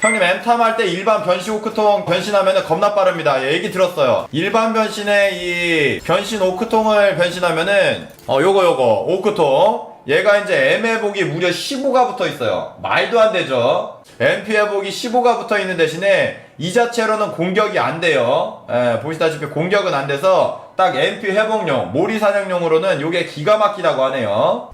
형님 엠탐 할 때 일반 변신 오크통 변신하면 겁나 빠릅니다. 예, 얘기 들었어요. 일반 변신의 이 변신 오크통을 변신하면은 어 요거 요거 오크통 얘가 이제 M 회복이 무려 15가 붙어 있어요. 말도 안 되죠. MP 회복이 15가 붙어 있는 대신에 이 자체로는 공격이 안 돼요. 예, 보시다시피 공격은 안 돼서 딱 MP 회복용, 모리 사냥용으로는 요게 기가 막히다고 하네요.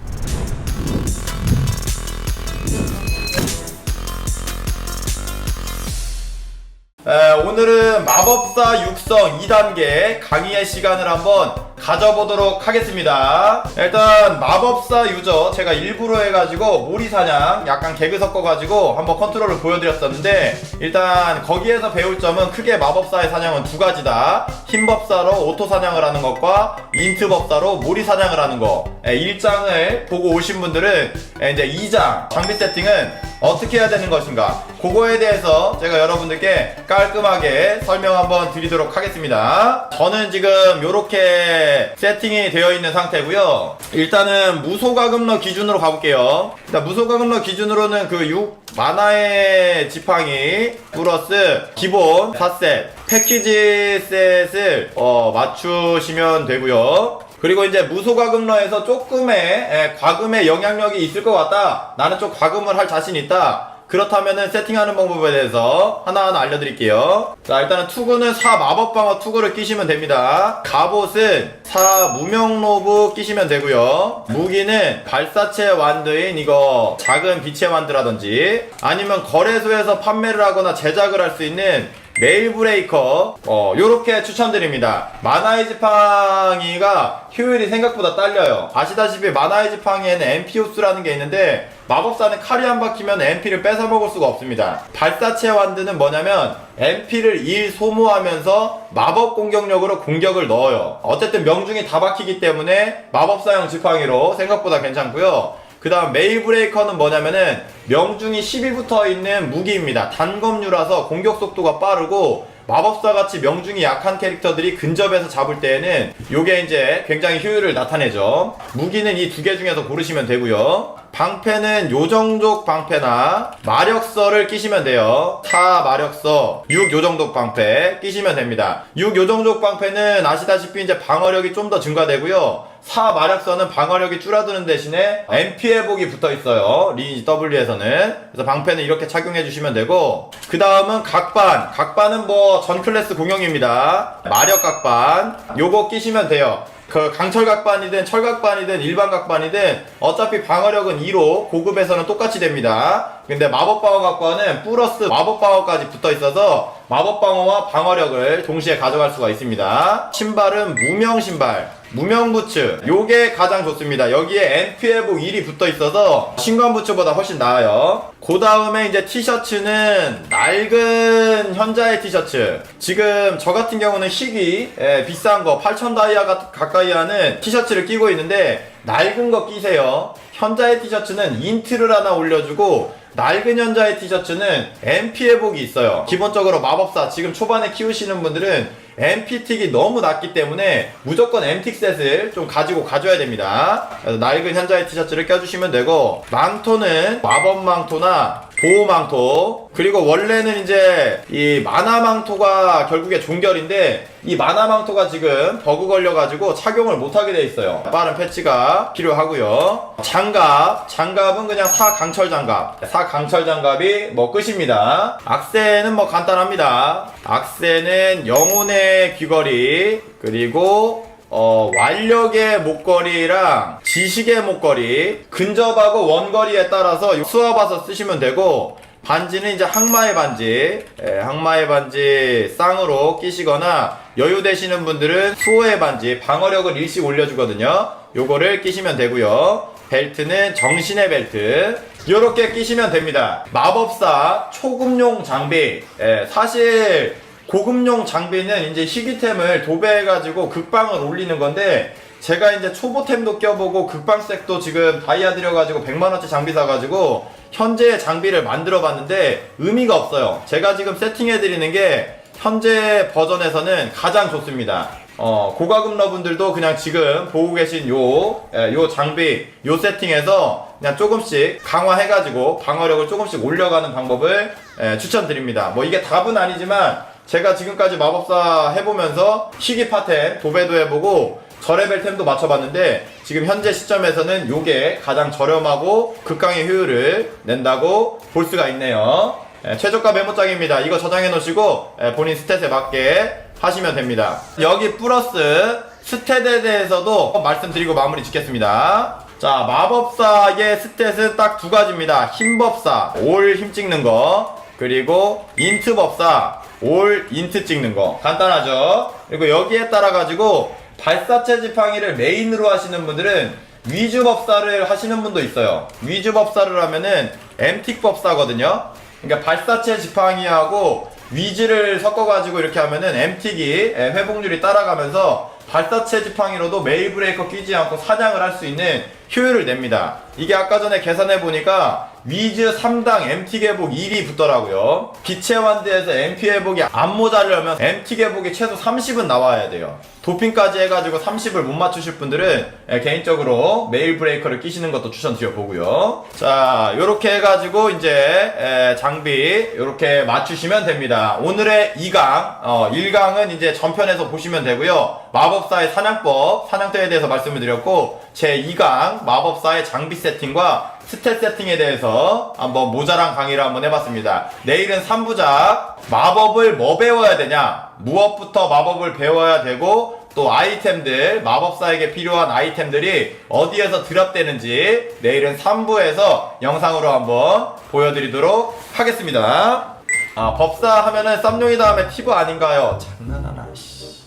에, 오늘은 마법사 육성 2단계 강의의 시간을 한번 가져보도록 하겠습니다. 일단 마법사 유저 제가 일부러 해가지고 모리사냥 약간 개그 섞어가지고 한번 컨트롤을 보여드렸었는데 일단 거기에서 배울 점은 크게 마법사의 사냥은 두 가지다. 흰법사로 오토 사냥을 하는 것과 인트 법사로 모리 사냥을 하는 거. 에, 1장을 보고 오신 분들은 에, 이제 2장 장비 세팅은 어떻게 해야 되는 것인가 그거에 대해서 제가 여러분들께 깔끔하게 설명 한번 드리도록 하겠습니다 저는 지금 이렇게 세팅이 되어 있는 상태고요 일단은 무소가금러 기준으로 가볼게요 일단 무소가금러 기준으로는 그 6 만화의 지팡이 플러스 기본 4셋 패키지 셋을 어, 맞추시면 되고요 그리고 이제 무소과금러에서 조금의 에, 과금의 영향력이 있을 것 같다. 나는 좀 과금을 할 자신 있다. 그렇다면은 세팅하는 방법에 대해서 하나하나 알려드릴게요. 자, 일단은 투구는 4 마법방어 투구를 끼시면 됩니다. 갑옷은 4 무명로브 끼시면 되고요. 무기는 발사체 완드인 이거 작은 빛의 완드라든지 아니면 거래소에서 판매를 하거나 제작을 할 수 있는 메일 브레이커. 어 요렇게 추천드립니다. 마나이 지팡이가 효율이 생각보다 딸려요. 아시다시피 마나이 지팡이에는 MP 호스라는 게 있는데 마법사는 칼이 한 박히면 MP를 뺏어 먹을 수가 없습니다. 발사체 완드는 뭐냐면 MP를 일 소모하면서 마법 공격력으로 공격을 넣어요. 어쨌든 명중이 다 박히기 때문에 마법사용 지팡이로 생각보다 괜찮고요 그 다음 메일 브레이커는 뭐냐면은 명중이 10이 붙어 있는 무기입니다. 단검류라서 공격 속도가 빠르고 마법사 같이 명중이 약한 캐릭터들이 근접해서 잡을 때에는 요게 이제 굉장히 효율을 나타내죠. 무기는 이 두 개 중에서 고르시면 되고요. 방패는 요정족 방패나 마력서를 끼시면 돼요. 4 마력서, 6 요정족 방패 끼시면 됩니다. 6 요정족 방패는 아시다시피 이제 방어력이 좀 더 증가되고요. 4 마력서는 방어력이 줄어드는 대신에 MP 회복이 붙어 있어요. 리니지 W에서는. 그래서 방패는 이렇게 착용해 주시면 되고, 그 다음은 각반. 각반은 뭐 전 클래스 공용입니다. 마력 각반. 요거 끼시면 돼요. 그 강철 각반이든 철 각반이든 일반 각반이든 어차피 방어력은 2로 고급에서는 똑같이 됩니다. 근데 마법 방어 각반은 플러스 마법 방어까지 붙어 있어서 마법 방어와 방어력을 동시에 가져갈 수가 있습니다. 신발은 무명 신발. 무명 부츠 요게 가장 좋습니다 여기에 회복 1이 붙어 있어서 신관 부츠보다 훨씬 나아요 그 다음에 이제 티셔츠는 낡은 현자의 티셔츠 지금 저 같은 경우는 희귀 예, 비싼 거 8천 다이아 가- 가까이 하는 티셔츠를 끼고 있는데 낡은 거 끼세요 현자의 티셔츠는 인트를 하나 올려주고 낡은 현자의 티셔츠는 MP 회복이 있어요. 기본적으로 마법사 지금 초반에 키우시는 분들은 MP 틱이 너무 낮기 때문에 무조건 MTIC 셋을 좀 가지고 가줘야 됩니다. 그래서 낡은 현자의 티셔츠를 껴주시면 되고 망토는 마법 망토나 보호 망토 그리고 원래는 이제 이 마나 망토가 결국에 종결인데 이 마나 망토가 지금 버그 걸려가지고 착용을 못하게 돼 있어요. 빠른 패치가 필요하고요. 장갑 장갑은 그냥 사 강철 장갑 사 강철 장갑이 뭐 끝입니다. 악세는 뭐 간단합니다. 악세는 영혼의 귀걸이 그리고 어, 완력의 목걸이랑 지식의 목걸이, 근접하고 원거리에 따라서 수업와서 쓰시면 되고, 반지는 이제 항마의 반지, 예, 항마의 반지 쌍으로 끼시거나, 여유 되시는 분들은 수호의 반지, 방어력을 일씩 올려주거든요. 요거를 끼시면 되고요. 벨트는 정신의 벨트. 요렇게 끼시면 됩니다. 마법사 초급용 장비. 예, 사실 고급용 장비는 이제 희귀템을 도배해가지고 극방을 올리는 건데 제가 이제 초보템도 껴보고 극방색도 지금 다이아 들여가지고 100만원치 장비 사가지고 현재 장비를 만들어 봤는데 의미가 없어요. 제가 지금 세팅해드리는 게 현재 버전에서는 가장 좋습니다. 어, 고가금 러분들도 그냥 지금 보고 계신 요, 예, 요 장비, 요 세팅에서 그냥 조금씩 강화해가지고 방어력을 조금씩 올려가는 방법을 예, 추천드립니다. 뭐 이게 답은 아니지만 제가 지금까지 마법사 해보면서 희귀 파템 도배도 해보고 저레벨템도 맞춰봤는데 지금 현재 시점에서는 요게 가장 저렴하고 극강의 효율을 낸다고 볼 수가 있네요. 예, 최저가 메모장입니다. 이거 저장해 놓으시고 예, 본인 스탯에 맞게 하시면 됩니다. 여기 플러스 스탯에 대해서도 말씀드리고 마무리 짓겠습니다. 자, 마법사의 스탯은 딱 두 가지입니다. 힘법사, 올 힘 찍는 거. 그리고 인트법사, 올 인트 찍는 거. 간단하죠? 그리고 여기에 따라 가지고 발사체 지팡이를 메인으로 하시는 분들은 위주 법사를 하시는 분도 있어요. 위주 법사를 하면은 엠틱 법사거든요. 그러니까 발사체 지팡이하고 위즈를 섞어가지고 이렇게 하면은 엠틱이 예, 회복률이 따라가면서 발사체 지팡이로도 메일 브레이커 끼지 않고 사냥을 할 수 있는 효율을 냅니다. 이게 아까 전에 계산해 보니까 위즈 3당 MT 개복 1이 붙더라고요. 빛의 완드에서 MP 회복이 안 모자르려면 MT 개복이 최소 30은 나와야 돼요. 도핑까지 해가지고 30을 못 맞추실 분들은 예, 개인적으로 메일 브레이커를 끼시는 것도 추천드려 보고요. 자, 요렇게 해가지고 이제 에, 장비 요렇게 맞추시면 됩니다. 오늘의 2강, 어, 1강은 이제 전편에서 보시면 되고요. 마법사의 사냥법, 사냥터에 대해서 말씀을 드렸고 제 2강 마법사의 장비 세팅과 스탯 세팅에 대해서 한번 모자란 강의를 한번 해봤습니다. 내일은 3부작 마법을 뭐 배워야 되냐 무엇부터 마법을 배워야 되고 또 아이템들 마법사에게 필요한 아이템들이 어디에서 드랍되는지 내일은 3부에서 영상으로 한번 보여드리도록 하겠습니다. 아 법사 하면은 쌈용이 다음에 티브 아닌가요? 장난하나 씨.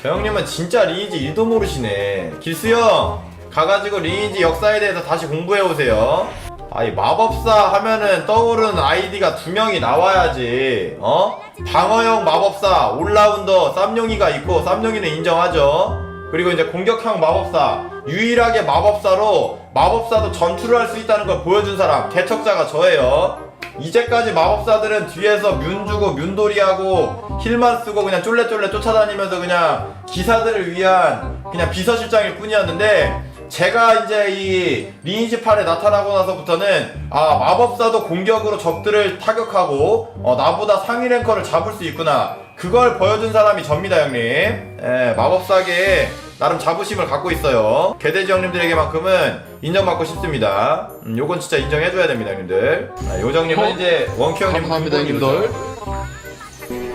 저 형님은 진짜 리니지 1도 모르시네. 길수 형, 가가지고 리니지 역사에 대해서 다시 공부해오세요. 아이, 마법사 하면은 떠오르는 아이디가 두 명이 나와야지, 어? 방어형 마법사, 올라운더, 쌈용이가 있고, 쌈용이는 인정하죠. 그리고 이제 공격형 마법사, 유일하게 마법사로 마법사도 전투를 할 수 있다는 걸 보여준 사람, 개척자가 저예요. 이제까지 마법사들은 뒤에서 뮨 주고 뮨돌이하고 힐만 쓰고 그냥 쫄래쫄래 쫓아다니면서 그냥 기사들을 위한 그냥 비서실장일 뿐이었는데 제가 이제 이 리니지 판에 나타나고 나서부터는 아 마법사도 공격으로 적들을 타격하고 어, 나보다 상위 랭커를 잡을 수 있구나 그걸 보여준 사람이 접니다 형님 예, 마법사계에 나름 자부심을 갖고 있어요 개돼지 형님들에게만큼은 인정받고 싶습니다 음, 요건 진짜 인정해줘야 됩니다 형님들 아, 요정님은 어, 이제 원큐 형님 감사합니다, 형님들.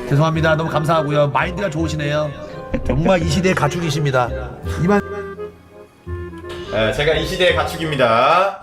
죄송합니다. 너무 감사하고요. 마인드가 좋으시네요. 정말 이 시대의 가축이십니다. 이만 예, 제가 이 시대의 가축입니다